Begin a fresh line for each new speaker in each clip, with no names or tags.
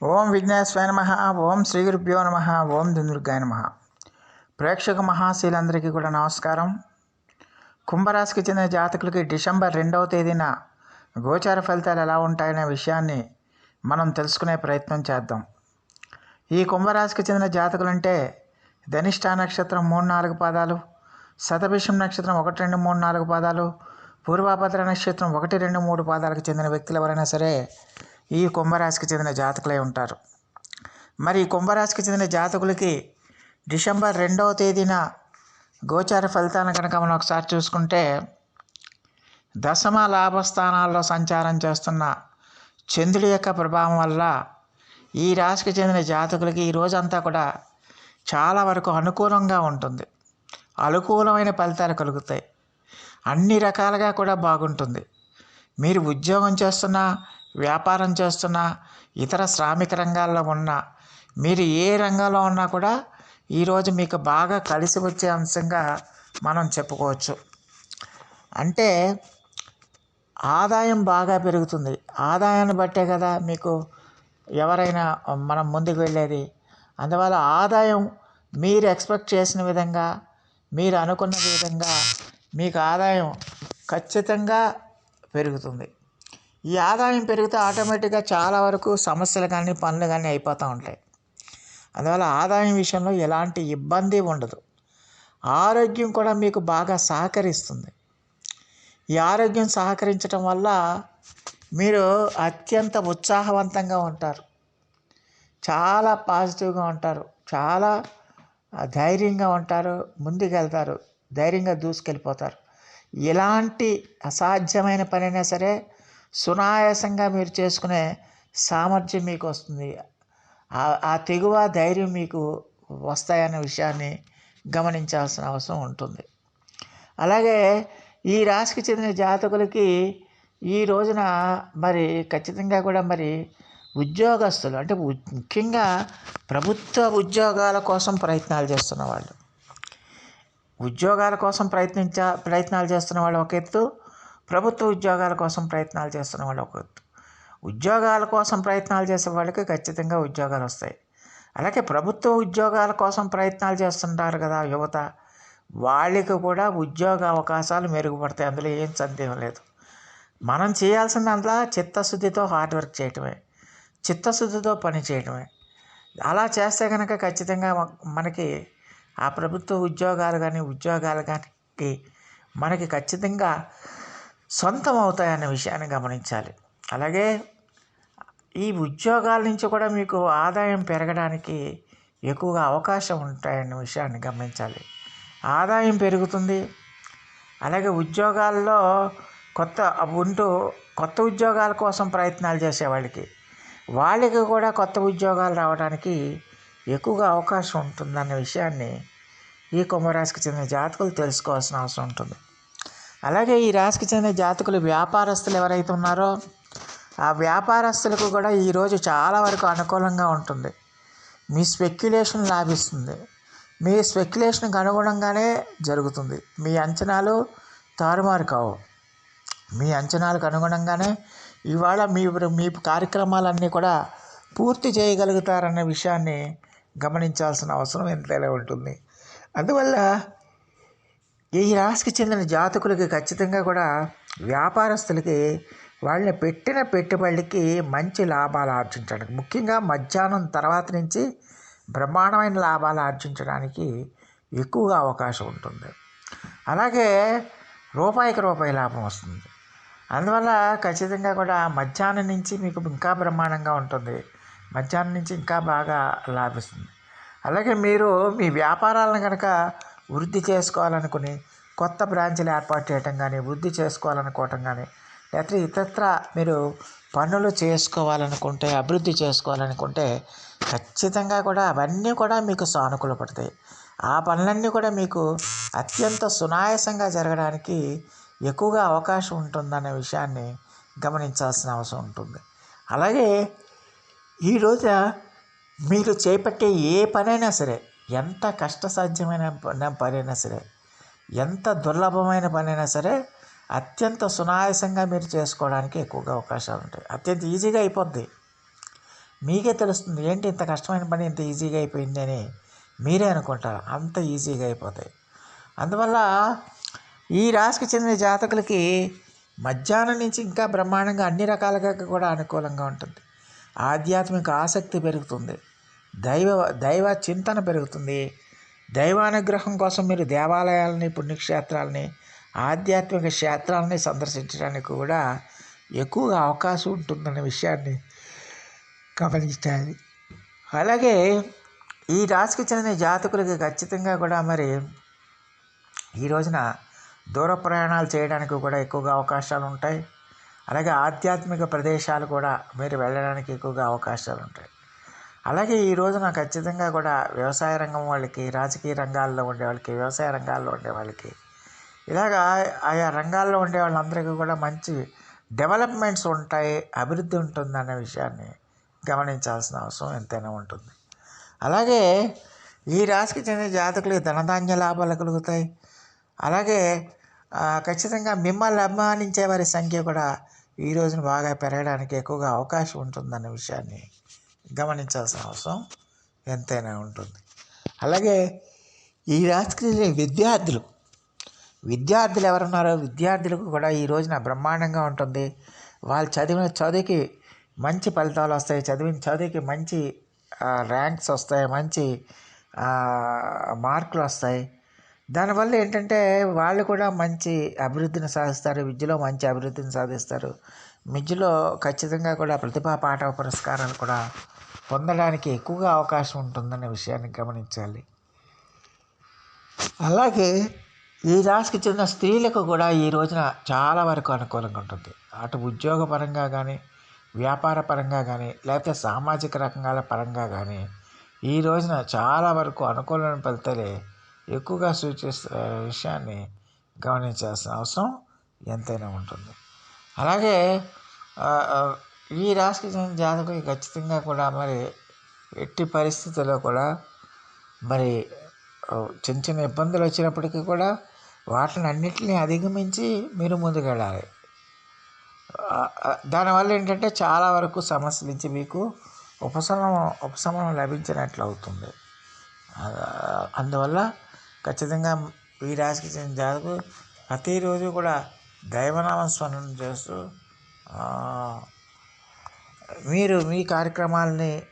ఓం విఘ్నేశ్వర నమ ఓం శ్రీ గురుభ్యో నమ ఓం దుందుర్గాయ నమ. ప్రేక్షక మహాశీలందరికీ కూడా నమస్కారం. కుంభరాశికి చెందిన జాతకులకి డిసెంబర్ రెండవ తేదీన గోచార ఫలితాలు ఎలా ఉంటాయనే విషయాన్ని మనం తెలుసుకునే ప్రయత్నం చేద్దాం. ఈ కుంభరాశికి చెందిన జాతకులు అంటే ధనిష్ట నక్షత్రం మూడు నాలుగు పాదాలు శతభిషం నక్షత్రం ఒకటి రెండు మూడు నాలుగు పాదాలు పూర్వాభద్ర నక్షత్రం ఒకటి రెండు మూడు పాదాలకు చెందిన వ్యక్తులు ఎవరైనా సరే ఈ కుంభరాశికి చెందిన జాతకులై ఉంటారు. మరి ఈ కుంభరాశికి చెందిన జాతకులకి డిసెంబర్ రెండవ తేదీన గోచార ఫలితాలను కనుక మనం ఒకసారి చూసుకుంటే దశమ లాభస్థానాల్లో సంచారం చేస్తున్న చంద్రుడి యొక్క ప్రభావం వల్ల ఈ రాశికి చెందిన జాతకులకి ఈ రోజంతా కూడా చాలా వరకు అనుకూలంగా ఉంటుంది. అనుకూలమైన ఫలితాలు కలుగుతాయి. అన్ని రకాలుగా కూడా బాగుంటుంది. మీరు ఉద్యోగం చేస్తున్నా వ్యాపారం చేస్తున్న ఇతర శ్రామిక రంగాల్లో ఉన్న మీరు ఏ రంగంలో ఉన్నా కూడా ఈరోజు మీకు బాగా కలిసి వచ్చే అంశంగా మనం చెప్పుకోవచ్చు. అంటే ఆదాయం బాగా పెరుగుతుంది. ఆదాయాన్ని బట్టే కదా మీకు ఎవరైనా మనం ముందుకు వెళ్ళేది. అందువల్ల ఆదాయం మీరు ఎక్స్పెక్ట్ చేసిన విధంగా మీరు అనుకున్న విధంగా మీకు ఆదాయం ఖచ్చితంగా పెరుగుతుంది. ఈ ఆదాయం పెరిగితే ఆటోమేటిక్గా చాలా వరకు సమస్యలు కానీ పనులు కానీ అయిపోతూ ఉంటాయి. అందువల్ల ఆదాయం విషయంలో ఎలాంటి ఇబ్బంది ఉండదు. ఆరోగ్యం కూడా మీకు బాగా సహకరిస్తుంది. ఈ ఆరోగ్యం సహకరించడం వల్ల మీరు అత్యంత ఉత్సాహవంతంగా ఉంటారు. చాలా పాజిటివ్గా ఉంటారు. చాలా ధైర్యంగా ఉంటారు. ముందుకెళ్తారు. ధైర్యంగా దూసుకెళ్ళిపోతారు. ఎలాంటి అసాధ్యమైన పనైనా సరే సునాయాసంగా మీరు చేసుకునే సామర్థ్యం మీకు వస్తుంది. ఆ తెగువ ధైర్యం మీకు వస్తాయనే విషయాన్ని గమనించాల్సిన అవసరం ఉంటుంది. అలాగే ఈ రాశికి చెందిన జాతకులకి ఈ రోజున మరి ఖచ్చితంగా కూడా మరి ఉద్యోగస్తులు అంటే ముఖ్యంగా ప్రభుత్వ ఉద్యోగాల కోసం ప్రయత్నాలు చేస్తున్న వాళ్ళు. ఉద్యోగాల కోసం ప్రయత్నించ ప్రయత్నాలు చేస్తున్న వాళ్ళు ఒక ఎత్తు ప్రభుత్వ ఉద్యోగాల కోసం ప్రయత్నాలు చేస్తున్న వాళ్ళు ఒక ఉద్యోగాల కోసం ప్రయత్నాలు చేసే వాళ్ళకి ఖచ్చితంగా ఉద్యోగాలు వస్తాయి. అలాగే ప్రభుత్వ ఉద్యోగాల కోసం ప్రయత్నాలు చేస్తుంటారు కదా యువత. వాళ్ళకి కూడా ఉద్యోగ అవకాశాలు మెరుగుపడతాయి. అందులో ఏం సందేహం లేదు. మనం చేయాల్సిన అంతా చిత్తశుద్ధితో హార్డ్ వర్క్ చేయటమే చిత్తశుద్ధితో పని చేయటమే. అలా చేస్తే కనుక ఖచ్చితంగా మనకి ఆ ప్రభుత్వ ఉద్యోగాలు కానీ ఉద్యోగాలు కానీ మనకి ఖచ్చితంగా సొంతం అవుతాయన్న విషయాన్ని గమనించాలి. అలాగే ఈ ఉద్యోగాల నుంచి కూడా మీకు ఆదాయం పెరగడానికి ఎక్కువగా అవకాశం ఉంటాయన్న విషయాన్ని గమనించాలి. ఆదాయం పెరుగుతుంది. అలాగే ఉద్యోగాల్లో కొత్త ఉంటూ కొత్త ఉద్యోగాల కోసం ప్రయత్నాలు చేసేవాళ్ళకి వాళ్ళకి కూడా కొత్త ఉద్యోగాలు రావడానికి ఎక్కువగా అవకాశం ఉంటుందన్న విషయాన్ని ఈ కుంభరాశికి చెందిన జాతకులు తెలుసుకోవాల్సిన అవసరం ఉంటుంది. అలాగే ఈ రాశికి చెందిన జాతకులు వ్యాపారస్తులు ఎవరైతే ఉన్నారో ఆ వ్యాపారస్తులకు కూడా ఈరోజు చాలా వరకు అనుకూలంగా ఉంటుంది. మీ స్పెక్యులేషన్ లాభిస్తుంది. మీ స్పెక్యులేషన్కి అనుగుణంగానే జరుగుతుంది. మీ అంచనాలు తారుమారు కావు. మీ అంచనాలకు అనుగుణంగానే ఇవాళ మీ మీ కార్యక్రమాలన్నీ కూడా పూర్తి చేయగలుగుతారన్న విషయాన్ని గమనించాల్సిన అవసరం ఎంతైనా ఉంటుంది. అందువల్ల ఈ రాశికి చెందిన జాతకులకి ఖచ్చితంగా కూడా వ్యాపారస్తులకి వాళ్ళని పెట్టిన పెట్టుబడికి మంచి లాభాలు ఆర్జించడానికి ముఖ్యంగా మధ్యాహ్నం తర్వాత నుంచి బ్రహ్మాండమైన లాభాలు ఆర్జించడానికి ఎక్కువగా అవకాశం ఉంటుంది. అలాగే రూపాయికి రూపాయి లాభం వస్తుంది. అందువల్ల ఖచ్చితంగా కూడా మధ్యాహ్నం నుంచి మీకు ఇంకా బ్రహ్మాండంగా ఉంటుంది. మధ్యాహ్నం నుంచి ఇంకా బాగా లాభిస్తుంది. అలాగే మీరు మీ వ్యాపారాలను కనుక వృద్ధి చేసుకోవాలనుకుని కొత్త బ్రాంచ్లు ఏర్పాటు చేయటం కానీ వృద్ధి చేసుకోవాలనుకోవటం కానీ లేకపోతే ఇతరత్ర మీరు పనులు చేసుకోవాలనుకుంటే అభివృద్ధి చేసుకోవాలనుకుంటే ఖచ్చితంగా కూడా అవన్నీ కూడా మీకు సానుకూలపడతాయి ఆ పనులన్నీ కూడా మీకు అత్యంత సునాయాసంగా జరగడానికి ఎక్కువగా అవకాశం ఉంటుందనే విషయాన్ని గమనించాల్సిన అవసరం ఉంటుంది. అలాగే ఈరోజు మీరు చేపట్టే ఏ పనైనా సరే ఎంత కష్టసాధ్యమైన పనైనా సరే ఎంత దుర్లభమైన పనైనా సరే అత్యంత సునాయాసంగా మీరు చేసుకోవడానికి ఎక్కువగా అవకాశాలు ఉంటాయి. అత్యంత ఈజీగా అయిపోద్ది. మీకే తెలుస్తుంది ఏంటి ఇంత కష్టమైన పని ఇంత ఈజీగా అయిపోయింది అని. మీరే అనుకుంటారు అంత ఈజీగా అయిపోతాయి. అందువల్ల ఈ రాశికి చెందిన జాతకులకి మధ్యాహ్నం నుంచి ఇంకా బ్రహ్మాండంగా అన్ని రకాలుగా కూడా అనుకూలంగా ఉంటుంది. ఆధ్యాత్మిక ఆసక్తి పెరుగుతుంది. దైవ దైవ చింతన పెరుగుతుంది. దైవానుగ్రహం కోసం మీరు దేవాలయాలని పుణ్యక్షేత్రాలని ఆధ్యాత్మిక క్షేత్రాలని సందర్శించడానికి కూడా ఎక్కువగా అవకాశం ఉంటుందనే విషయాన్ని గమనించాలి. అలాగే ఈ రాశికి చెందిన జాతకులకి ఖచ్చితంగా కూడా మరి ఈ రోజున దూర ప్రయాణాలు చేయడానికి కూడా ఎక్కువగా అవకాశాలు ఉంటాయి. అలాగే ఆధ్యాత్మిక ప్రదేశాలు కూడా మీరు వెళ్ళడానికి ఎక్కువగా అవకాశాలు ఉంటాయి. అలాగే ఈ రోజున ఖచ్చితంగా కూడా వ్యవసాయ రంగం వాళ్ళకి రాజకీయ రంగాల్లో ఉండే వాళ్ళకి వ్యవసాయ రంగాల్లో ఉండే వాళ్ళకి ఇలాగా ఆయా రంగాల్లో ఉండే వాళ్ళందరికీ కూడా మంచి డెవలప్మెంట్స్ ఉంటాయి అభివృద్ధి ఉంటుందనే విషయాన్ని గమనించాల్సిన అవసరం ఎంతైనా ఉంటుంది. అలాగే ఈ రాశికి చెందిన జాతకులకి ధనధాన్య లాభాలు కలుగుతాయి. అలాగే ఖచ్చితంగా మిమ్మల్ని అభిమానించే వారి సంఖ్య కూడా ఈ రోజున బాగా పెరగడానికి ఎక్కువగా అవకాశం ఉంటుందన్న విషయాన్ని గమనించాల్సిన అవసరం ఎంతైనా ఉంటుంది. అలాగే ఈ రాజకీయ విద్యార్థులు విద్యార్థులు ఎవరున్నారో విద్యార్థులకు కూడా ఈ రోజున బ్రహ్మాండంగా ఉంటుంది. వాళ్ళు చదివిన చదువుకి మంచి ఫలితాలు వస్తాయి. చదివిన చదువుకి మంచి ర్యాంక్స్ వస్తాయి. మంచి మార్కులు వస్తాయి. దానివల్ల ఏంటంటే వాళ్ళు కూడా మంచి అభివృద్ధిని సాధిస్తారు. విద్యలో మంచి అభివృద్ధిని సాధిస్తారు. విద్యలో ఖచ్చితంగా కూడా ప్రతిభా పాఠ పురస్కారాలు కూడా పొందడానికి ఎక్కువగా అవకాశం ఉంటుందనే విషయాన్ని గమనించాలి. అలాగే ఈ రాశికి చెందిన స్త్రీలకు కూడా ఈ రోజున చాలా వరకు అనుకూలంగా ఉంటుంది. అటు ఉద్యోగపరంగా కానీ వ్యాపార పరంగా కానీ లేకపోతే సామాజిక రంగాల పరంగా కానీ ఈ రోజున చాలా వరకు అనుకూలమైన ఫలితాలే ఎక్కువగా సూచిస్తున్న విషయాన్ని గమనించాల్సిన అవసరం ఎంతైనా ఉంటుంది. అలాగే ఈ రాశికి చెందిన జాతకులు ఖచ్చితంగా కూడా మరి ఎట్టి పరిస్థితుల్లో కూడా మరి చిన్న చిన్న ఇబ్బందులు వచ్చినప్పటికీ కూడా వాటిని అన్నింటినీ అధిగమించి మీరు ముందుకెళ్ళాలి. దానివల్ల ఏంటంటే చాలా వరకు సమస్యలు నుంచి మీకు ఉపశమనం ఉపశమనం లభించినట్లు అవుతుంది. అందువల్ల ఖచ్చితంగా ఈ రాశికి చెందిన జాతకు ప్రతిరోజు కూడా దైవనామ స్మరణ చేస్తూ మీరు మీ కార్యక్రమాలని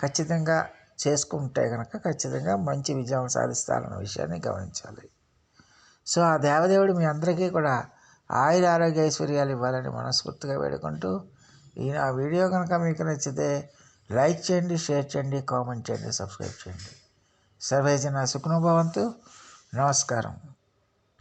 ఖచ్చితంగా చేసుకుంటే కనుక ఖచ్చితంగా మంచి విజయం సాధిస్తారన్న విషయాన్ని గమనించాలి. సో ఆ దేవదేవుడు మీ అందరికీ కూడా ఆయుర ఆరోగ్య ఐశ్వర్యాలు ఇవ్వాలని మనస్ఫూర్తిగా వేడుకుంటూ ఈ నా వీడియో కనుక మీకు నచ్చితే లైక్ చేయండి షేర్ చేయండి కామెంట్ చేయండి సబ్స్క్రైబ్ చేయండి. సర్వేజన సుఖనుభవంతు నమస్కారం.